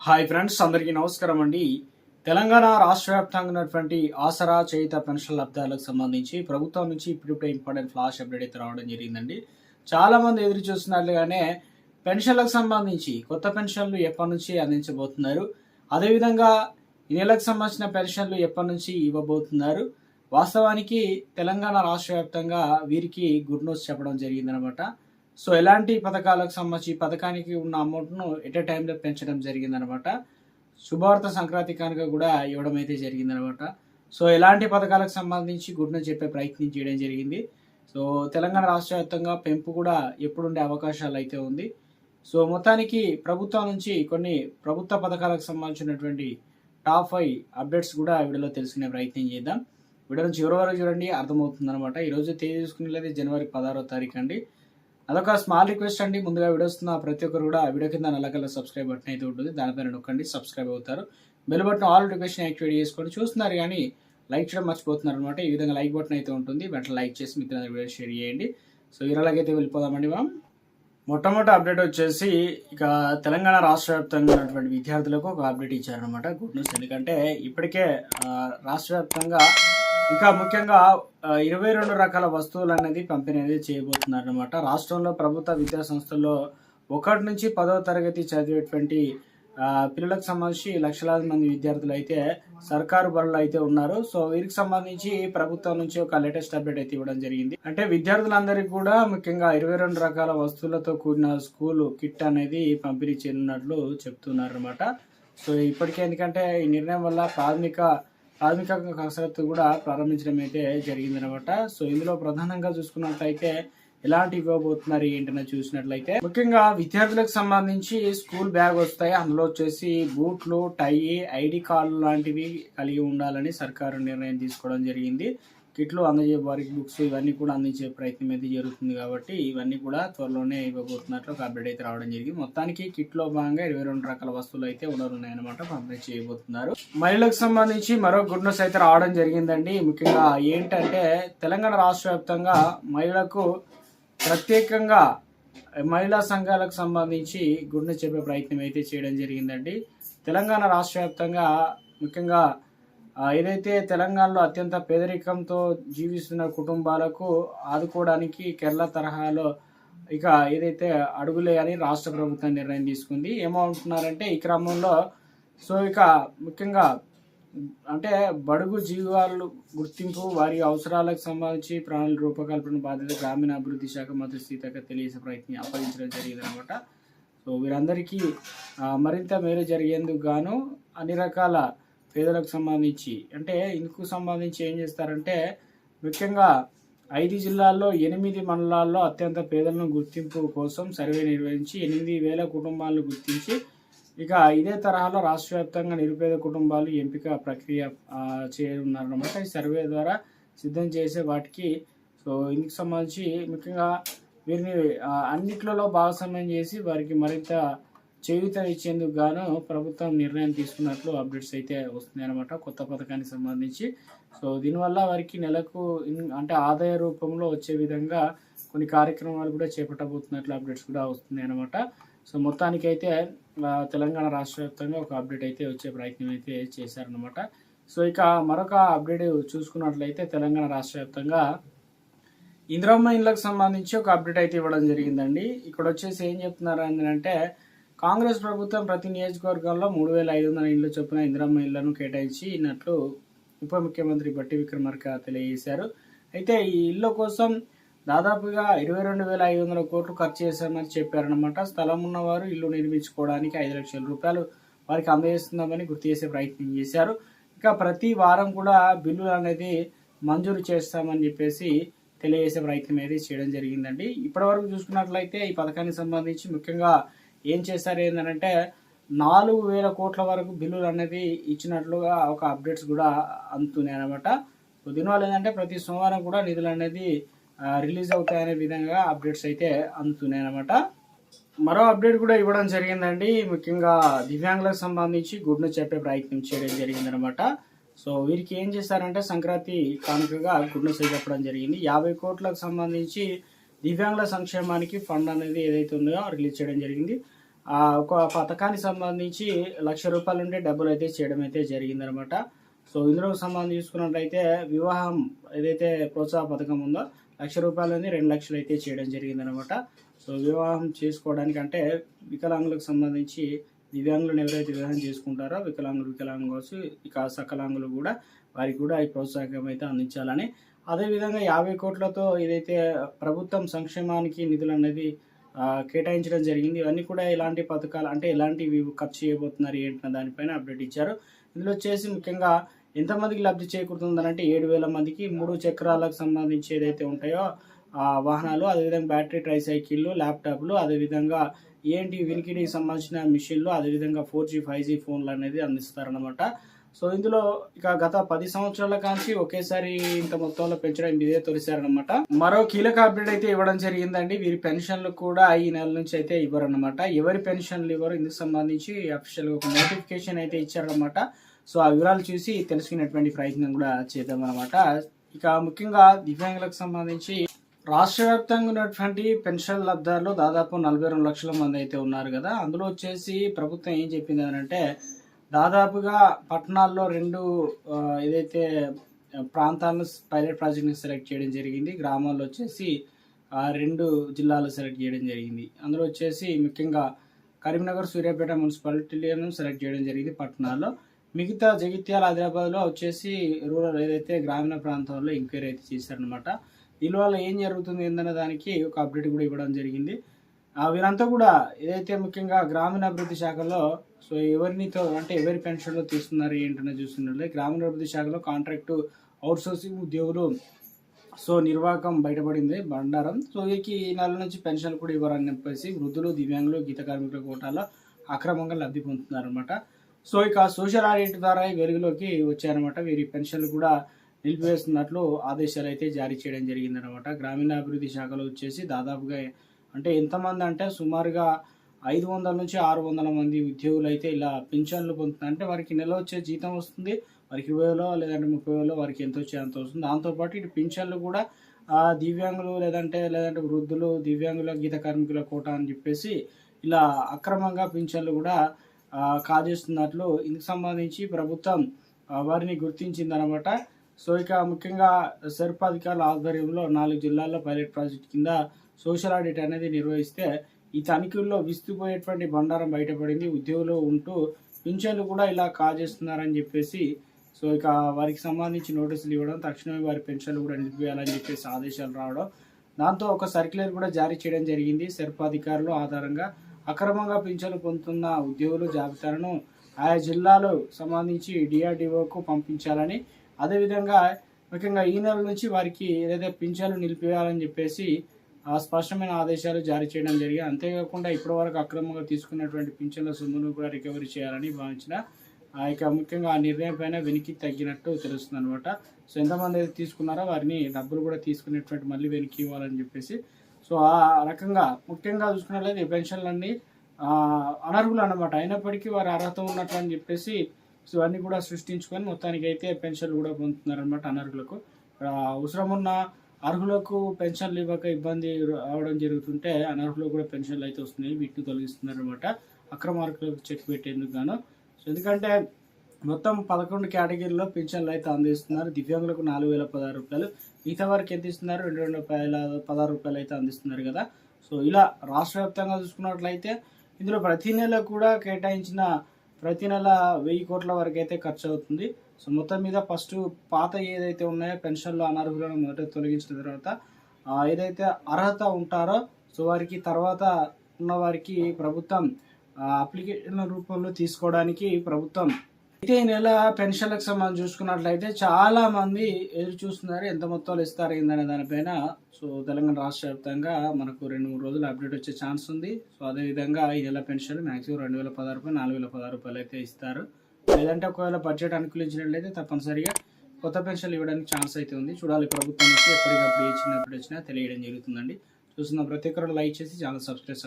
Hi friends అందరికీ నమస్కారం అండి. తెలంగాణ రాష్ట్ర వ్యాప్తంగా ఉన్నటువంటి ఆసరా చేయిత పెన్షన్ లబ్ధాలకు సంబంధించి ప్రభుత్వం నుంచి ఇప్పుడిప్పుడే ఇంపార్టెంట్ ఫ్లాష్ అప్డేట్ అయితే రావడం జరిగిందండి. చాలా మంది ఎదురు చూస్తున్నట్లుగానే పెన్షన్లకు సంబంధించి కొత్త పెన్షన్లు ఎప్పటి నుంచి అందించబోతున్నారు. అదేవిధంగా ఈ నెలకు సంబంధించిన పెన్షన్లు ఎప్పటి నుంచి ఇవ్వబోతున్నారు. వాస్తవానికి తెలంగాణ రాష్ట్ర వ్యాప్తంగా వీరికి గుడ్ న్యూస్ చెప్పడం జరిగిందనమాట. సో ఎలాంటి పథకాలకు సంబంధించి ఈ పథకానికి ఉన్న అమౌంట్ను ఎట్ ఎ టైంలో పెంచడం జరిగిందనమాట. శుభవార్త సంక్రాంతి కనుక కూడా ఇవ్వడం అయితే జరిగిందనమాట. సో ఎలాంటి పథకాలకు సంబంధించి గుడ్ను చెప్పే ప్రయత్నం చేయడం జరిగింది. సో తెలంగాణ రాష్ట్ర వ్యాప్తంగా పెంపు కూడా ఎప్పుడుండే అవకాశాలు అయితే ఉంది. సో మొత్తానికి ప్రభుత్వం నుంచి కొన్ని ప్రభుత్వ పథకాలకు సంబంధించినటువంటి టాప్ ఫైవ్ అప్డేట్స్ కూడా వీడియోలో తెలుసుకునే ప్రయత్నం చేద్దాం. వీడియోని చివరి వరకు చూడండి అర్థమవుతుంది అనమాట ఈరోజు తేదీ చూసుకునేది జనవరి పదహారో తారీఖు అండి. అదొక స్మాల్ రిక్వెస్ట్ అండి. ముందుగా వీడియోస్ వస్తున్న ప్రతి ఒక్కరు కూడా వీడియో కింద నల్లకల్ల సబ్స్క్రైబ్ బటన్ అయితే ఉంటుంది. దానిపైన నొక్కండి సబ్స్క్రైబ్ అవుతారు. Bell button all notification activate చేసుకోండి. చూస్తున్నారు కానీ లైక్ చేయడం మర్చిపోతున్నారు అనమాట ఈ విధంగా లైక్ బటన్ అయితే ఉంటుంది. వెంటనే లైక్ చేసి మిత్రులందరూ వీడియో షేర్ చేయండి. సో ఇలాగైతే వెళ్ళిపోదామండి మనం. మొట్టమొదటి అప్డేట్ వచ్చేసి ఇక తెలంగాణ రాష్ట్ర వ్యాప్తంగా ఉన్నటువంటి విద్యార్థులకు ఒక అప్డేట్ ఇచ్చారనమాట గుడ్ న్యూస్ ఎందుకంటే ఇప్పటికే రాష్ట్ర వ్యాప్తంగా ఇంకా ముఖ్యంగా ఇరవై రెండు రకాల వస్తువులు అనేది పంపిణీ అనేది చేయబోతున్నారు అనమాట రాష్ట్రంలో ప్రభుత్వ విద్యా సంస్థల్లో ఒకటి నుంచి పదవ తరగతి చదివేటువంటి పిల్లలకు సంబంధించి లక్షలాది మంది విద్యార్థులు అయితే సర్కారు బడులు అయితే ఉన్నారు. సో వీరికి సంబంధించి ప్రభుత్వం నుంచి ఒక లేటెస్ట్ అప్డేట్ అయితే ఇవ్వడం జరిగింది. అంటే విద్యార్థులందరికీ కూడా ముఖ్యంగా ఇరవై రెండు రకాల వస్తువులతో కూడిన స్కూల్ కిట్ అనేది పంపిణీ చేయనున్నట్లు చెప్తున్నారు అనమాట సో ఇప్పటికే ఎందుకంటే ఈ నిర్ణయం వల్ల ప్రాథమిక ప్రాథమిక కసరత్తు కూడా ప్రారంభించడం అయితే జరిగిందనమాట. సో ఇందులో ప్రధానంగా చూసుకున్నట్లయితే ఎలాంటి ఇవ్వబోతున్నారు ఏంటనే చూసినట్లయితే ముఖ్యంగా విద్యార్థులకు సంబంధించి స్కూల్ బ్యాగ్ వస్తాయి. అందులో వచ్చేసి బూట్లు టై ఐడి కార్డు లాంటివి కలిగి ఉండాలని సర్కారు నిర్ణయం తీసుకోవడం జరిగింది. కిట్లు అందజే వారికి బుక్స్ ఇవన్నీ కూడా అందించే ప్రయత్నం అయితే జరుగుతుంది కాబట్టి ఇవన్నీ కూడా త్వరలోనే ఇవ్వబోతున్నట్లు ఒక అప్డేట్ అయితే రావడం జరిగింది. మొత్తానికి కిట్లో భాగంగా ఇరవై రెండు రకాల వస్తువులు అయితే ఉండనున్నాయన్నమాట పంపిణీ చేయబోతున్నారు. మహిళలకు సంబంధించి మరో గుడ్ న్యూస్ అయితే రావడం జరిగిందండి. ముఖ్యంగా ఏంటంటే తెలంగాణ రాష్ట్ర వ్యాప్తంగా మహిళలకు ప్రత్యేకంగా మహిళా సంఘాలకు సంబంధించి గుడ్ను చెప్పే ప్రయత్నం అయితే చేయడం జరిగిందండి. తెలంగాణ రాష్ట్ర వ్యాప్తంగా ముఖ్యంగా ఏదైతే తెలంగాణలో అత్యంత పేదరికంతో జీవిస్తున్న కుటుంబాలకు ఆదుకోవడానికి కేరళ తరహాలో ఇక ఏదైతే అడుగులే అని రాష్ట్ర ప్రభుత్వం నిర్ణయం తీసుకుంది ఏమంటున్నారంటే ఈ క్రమంలో సో ఇక ముఖ్యంగా అంటే బడుగు జీవాలు గుర్తింపు వారి అవసరాలకు సంబంధించి ప్రణాళిక రూపకల్పన బాధ్యత గ్రామీణ అభివృద్ధి శాఖ మంత్రి సీతక్క తెలియజేసే ప్రయత్నం అప్పగించడం జరిగింది అనమాట సో వీరందరికీ మరింత మేలు జరిగేందుకు గాను అన్ని రకాల పేదలకు సంబంధించి అంటే ఇందుకు సంబంధించి ఏం చేస్తారంటే ముఖ్యంగా ఐదు జిల్లాల్లో ఎనిమిది మండలాల్లో అత్యంత పేదలను గుర్తింపు కోసం సర్వే నిర్వహించి ఎనిమిది వేల కుటుంబాలను గుర్తించి ఇక ఇదే తరహాలో రాష్ట్ర వ్యాప్తంగా నిరుపేద కుటుంబాలు ఎంపిక ప్రక్రియ ఆ, చేయనున్నారన్నమాట. ఈ సర్వే ద్వారా సిద్ధం చేసే వాటికి సో ఇందుకు సంబంధించి ముఖ్యంగా వీరిని అన్నిట్లలో భాగస్వామ్యం చేసి వారికి మరింత చేయూతనిచ్చేందుకు గాను ప్రభుత్వం నిర్ణయం తీసుకున్నట్లు అప్డేట్స్ అయితే వస్తున్నాయన్నమాట కొత్త పథకానికి సంబంధించి. సో దీనివల్ల వారికి నెలకు అంటే ఆదాయ రూపంలో వచ్చే విధంగా కొన్ని కార్యక్రమాలు కూడా చేపట్టబోతున్నట్లు అప్డేట్స్ కూడా వస్తున్నాయి అనమాట సో మొత్తానికైతే తెలంగాణ రాష్ట్ర వ్యాప్తంగా ఒక అప్డేట్ అయితే వచ్చే ప్రయత్నం అయితే చేశారనమాట సో ఇక మరొక అప్డేట్ చూసుకున్నట్లయితే తెలంగాణ రాష్ట్ర వ్యాప్తంగా ఇందిరమ్మ ఇళ్ళకి సంబంధించి ఒక అప్డేట్ అయితే ఇవ్వడం జరిగిందండి. ఇక్కడ వచ్చేసి ఏం చెప్తున్నారు అని అంటే కాంగ్రెస్ ప్రభుత్వం ప్రతి నియోజకవర్గంలో మూడు వేల ఐదు వందల ఇండ్లు చొప్పున ఇందిరమ్మ ఇళ్ళను కేటాయించినట్లు ఉప ముఖ్యమంత్రి బట్టి విక్రమార్క తెలియజేశారు. అయితే ఈ ఇళ్ళ కోసం దాదాపుగా ఇరవై రెండు వేల ఐదు వందల కోట్లు ఖర్చు చేశామని చెప్పారనమాట స్థలం ఉన్నవారు ఇల్లు నిర్మించుకోవడానికి ఐదు లక్షల రూపాయలు వారికి అందజేస్తున్నామని గుర్తు చేసే ప్రయత్నం చేశారు. ఇక ప్రతి వారం కూడా బిల్లులు అనేది మంజూరు చేస్తామని చెప్పేసి తెలియజేసే ప్రయత్నం అయితే చేయడం జరిగిందండి. ఇప్పటివరకు చూసుకున్నట్లయితే ఈ పథకానికి సంబంధించి ముఖ్యంగా ఏం చేశారు ఏంటంటే నాలుగు వేల కోట్ల వరకు బిల్లులు అనేది ఇచ్చినట్లుగా ఒక అప్డేట్స్ కూడా అందుతున్నాయి అనమాట దీనివల్ల ఏంటంటే ప్రతి సోమవారం కూడా నిధులు అనేది రిలీజ్ అవుతాయనే విధంగా అప్డేట్స్ అయితే అందుతున్నాయి అనమాట మరో అప్డేట్ కూడా ఇవ్వడం జరిగిందండి. ముఖ్యంగా దివ్యాంగులకు సంబంధించి గుడ్ను చెప్పే ప్రయత్నం చేయడం జరిగిందనమాట సో వీరికి ఏం చేశారంటే సంక్రాంతి కానుకగా గుడ్ను చెప్పడం జరిగింది. యాభై కోట్లకు సంబంధించి దివ్యాంగుల సంక్షేమానికి ఫండ్ అనేది ఏదైతే ఉందో రిలీజ్ చేయడం జరిగింది. ఆ, ఒక పథకానికి సంబంధించి లక్ష రూపాయల నుండి డబ్బులు అయితే చేయడం అయితే జరిగిందనమాట. సో ఇందులో సంబంధించి చూసుకున్నట్లయితే వివాహం ఏదైతే ప్రోత్సాహ పథకం ఉందో లక్ష రూపాయల నుండి రెండు లక్షలు అయితే చేయడం జరిగిందనమాట. సో వివాహం చేసుకోవడానికి అంటే వికలాంగులకు సంబంధించి దివ్యాంగులను ఎవరైతే వివాహం చేసుకుంటారో వికలాంగులు వికలాంగులు కావచ్చు ఇక సకలాంగులు కూడా వారికి కూడా ఈ ప్రోత్సాహం అయితే అందించాలని అదేవిధంగా యాభై కోట్లతో ఏదైతే ప్రభుత్వం సంక్షేమానికి నిధులు అనేది కేటాయించడం జరిగింది. ఇవన్నీ కూడా ఎలాంటి పథకాలు అంటే ఎలాంటివి ఖర్చు చేయబోతున్నారు ఏంటన్న దానిపైన అప్డేట్ ఇచ్చారు. ఇందులో వచ్చేసి ముఖ్యంగా ఎంతమందికి లబ్ధి చేకూరుతుందంటే ఏడు వేల మందికి మూడు చక్రాలకు సంబంధించి ఏదైతే ఉంటాయో ఆ వాహనాలు అదేవిధంగా బ్యాటరీ ట్రై సైకిళ్ళు ల్యాప్టాప్లు అదేవిధంగా ఏంటి వినికిడికి సంబంధించిన మిషన్లు అదేవిధంగా ఫోర్ జీ ఫైవ్ జీ ఫోన్లు అనేది అందిస్తారనమాట సో ఇందులో ఇక గత పది సంవత్సరాల కాంచి ఒకేసారి ఇంత మొత్తంలో పెంచడం ఇదే తొలిసారనమాట మరో కీలక అప్డేట్ అయితే ఇవ్వడం జరిగిందండి. వీరి పెన్షన్లు కూడా ఈ నెల నుంచి అయితే ఇవ్వరనమాట ఎవరి పెన్షన్లు ఇవ్వరు? ఇందుకు సంబంధించి అఫీషియల్ ఒక నోటిఫికేషన్ అయితే ఇచ్చారనమాట సో ఆ వివరాలు చూసి తెలుసుకునేటువంటి ప్రయత్నం కూడా చేద్దాం అనమాట ఇక ముఖ్యంగా దివ్యాంగులకు సంబంధించి రాష్ట్ర వ్యాప్తంగా ఉన్నటువంటి పెన్షన్ లబ్ధారులు దాదాపు నలభై రెండు లక్షల మంది అయితే ఉన్నారు కదా. అందులో వచ్చేసి ప్రభుత్వం ఏం చెప్పింది అని అంటే దాదాపుగా పట్టణాల్లో రెండు ఏదైతే ప్రాంతాలను పైలట్ ప్రాజెక్ట్ని సెలెక్ట్ చేయడం జరిగింది. గ్రామాల్లో వచ్చేసి రెండు జిల్లాలు సెలెక్ట్ చేయడం జరిగింది. అందులో వచ్చేసి ముఖ్యంగా కరీంనగర్ సూర్యాపేట మున్సిపాలిటీలను సెలెక్ట్ చేయడం జరిగింది పట్టణాల్లో. మిగతా జగిత్యాల హైదరాబాద్లో వచ్చేసి రూరల్ ఏదైతే గ్రామీణ ప్రాంతాల్లో ఎంక్వైరీ అయితే చేశారనమాట దీనివల్ల ఏం జరుగుతుంది ఏందనే దానికి ఒక అప్డేట్ కూడా ఇవ్వడం జరిగింది. వీరంతా కూడా ఏదైతే ముఖ్యంగా గ్రామీణాభివృద్ధి శాఖలో సో ఎవరినితో అంటే ఎవరి పెన్షన్లు తీస్తున్నారు ఏంటనే చూస్తున్నట్లే గ్రామీణాభివృద్ధి శాఖలో కాంట్రాక్టు అవుట్సోర్సింగ్ ఉద్యోగులు సో నిర్వాహకం బయటపడింది బండారం. సో వీరికి ఈ నెల నుంచి పెన్షన్లు కూడా ఇవ్వరని చెప్పేసి వృద్ధులు దివ్యాంగులు గీత కార్మికుల కోటాలో అక్రమంగా లబ్ధి పొందుతున్నారనమాట సో ఇక సోషల్ ఆడిట్ ద్వారా ఈ వెలుగులోకి వచ్చారనమాట వీరి పెన్షన్లు కూడా నిలిపివేస్తున్నట్లు ఆదేశాలు అయితే జారీ చేయడం జరిగిందనమాట గ్రామీణాభివృద్ధి శాఖలో వచ్చేసి దాదాపుగా అంటే ఎంతమంది అంటే సుమారుగా ఐదు వందల నుంచి ఆరు వందల మంది ఉద్యోగులు అయితే ఇలా పింఛన్లు పొందుతున్నారు. అంటే వారికి నెల వచ్చే జీతం వస్తుంది వారికి ఇరవై వేలో లేదంటే ముప్పై వేలో వారికి ఎంత వచ్చే అంత వస్తుంది. దాంతోపాటు ఇటు పింఛన్లు కూడా ఆ, దివ్యాంగులు లేదంటే లేదంటే వృద్ధులు దివ్యాంగుల గీత కార్మికుల కోట అని చెప్పేసి ఇలా అక్రమంగా పింఛన్లు కూడా కాజేస్తున్నట్లు ఇందుకు సంబంధించి ప్రభుత్వం వారిని గుర్తించిందనమాట. సో ఇక ముఖ్యంగా సర్ప అధికారుల ఆధ్వర్యంలో నాలుగు జిల్లాల్లో పైలట్ ప్రాజెక్ట్ కింద సోషల్ ఆడిట్ అనేది నిర్వహిస్తే ఈ తనిఖీల్లో విస్తుపోయేటువంటి బండారం బయటపడింది. ఉద్యోగులు ఉంటూ పింఛన్లు కూడా ఇలా కాజేస్తున్నారని చెప్పేసి సో ఇక వారికి సంబంధించి నోటీసులు ఇవ్వడం తక్షణమే వారి పెన్షన్లు కూడా నిలిపివేయాలని చెప్పేసి ఆదేశాలు రావడం. దాంతో ఒక సర్క్యులర్ కూడా జారీ చేయడం జరిగింది. సర్పాధికారులు ఆధారంగా అక్రమంగా పింఛన్లు పొందుతున్న ఉద్యోగులు జాబితాలను ఆయా జిల్లాలు సంబంధించి డిఆర్డిఓకు పంపించాలని అదేవిధంగా ముఖ్యంగా ఈ నెల నుంచి వారికి ఏదైతే పింఛన్లు నిలిపివేయాలని చెప్పేసి ఆ స్పష్టమైన ఆదేశాలు జారీ చేయడం జరిగింది. అంతేకాకుండా ఇప్పటి వరకు అక్రమంగా తీసుకున్నటువంటి పింఛన్ల సొమ్మును కూడా రికవరీ చేయాలని భావించిన ఆ యొక్క ముఖ్యంగా ఆ నిర్ణయం పైన వెనక్కి తగ్గినట్టు తెలుస్తుంది అనమాట సో ఎంతమంది అయితే తీసుకున్నారో వారిని డబ్బులు కూడా తీసుకునేటువంటి మళ్ళీ వెనక్కి ఇవ్వాలని చెప్పేసి. సో ఆ రకంగా ముఖ్యంగా చూసుకున్నట్లయితే ఈ పెన్షన్లన్నీ అనర్హులు అనమాట అయినప్పటికీ వారి అర్హత ఉన్నట్లు అని చెప్పేసి సో అన్నీ కూడా సృష్టించుకొని మొత్తానికి అయితే పెన్షన్లు కూడా పొందుతున్నారు అనమాట అనర్హులకు. అవసరం ఉన్న అర్హులకు పెన్షన్లు ఇవ్వక ఇబ్బంది రావడం జరుగుతుంటే అనర్హులకు కూడా పెన్షన్లు అయితే వస్తున్నాయి వీటిని తొలగిస్తున్నారు అనమాట అక్రమార్కులకు చెక్ పెట్టేందుకు గాను. సో ఎందుకంటే మొత్తం పదకొండు కేటగిరీలో పెన్షన్లు అయితే అందిస్తున్నారు. దివ్యాంగులకు నాలుగు వేల పదహారు రూపాయలు మిగతా వారికి ఎంత ఇస్తున్నారు? రెండు రెండు వేల పదహారు రూపాయలు అయితే అందిస్తున్నారు కదా. సో ఇలా రాష్ట్ర వ్యాప్తంగా చూసుకున్నట్లయితే ఇందులో ప్రతి నెల కూడా కేటాయించిన ప్రతి నెల వెయ్యి కోట్ల వరకు అయితే ఖర్చు అవుతుంది. సో మొత్తం మీద ఫస్ట్ పాత ఏదైతే ఉన్నాయో పెన్షన్లు అనర్హులను మొదట తొలగించిన తర్వాత ఏదైతే అర్హత ఉంటారో సో వారికి తర్వాత ఉన్న వారికి ప్రభుత్వం అప్లికేషన్ రూపంలో తీసుకోవడానికి ప్రభుత్వం. అయితే ఈ నెల పెన్షన్లకు సంబంధించి చూసుకున్నట్లయితే చాలా మంది ఎదురు చూస్తున్నారు ఎంత మొత్తాలు ఇస్తారు ఏందనే దానిపైన. సో తెలంగాణ రాష్ట్ర వ్యాప్తంగా మనకు రెండు మూడు రోజులు అప్డేట్ వచ్చే ఛాన్స్ ఉంది. సో అదేవిధంగా ఈ నెల పెన్షన్ మ్యాక్సిమం రెండు వేల పదహారు రూపాయలు నాలుగు వేల పదహారు రూపాయలు అయితే ఇస్తారు. లేదంటే ఒకవేళ బడ్జెట్ అనుకూలించినట్లయితే తప్పనిసరిగా కొత్త పెన్షన్లు ఇవ్వడానికి ఛాన్స్ అయితే ఉంది. చూడాలి ప్రభుత్వం నుంచి ఎప్పటికప్పుడు ఏ చిన్న అప్డేట్ వచ్చినా తెలియడం జరుగుతుందండి. చూస్తున్న ప్రతి ఒక్కరు లైక్ చేసి ఛానల్ సబ్స్క్రైబ్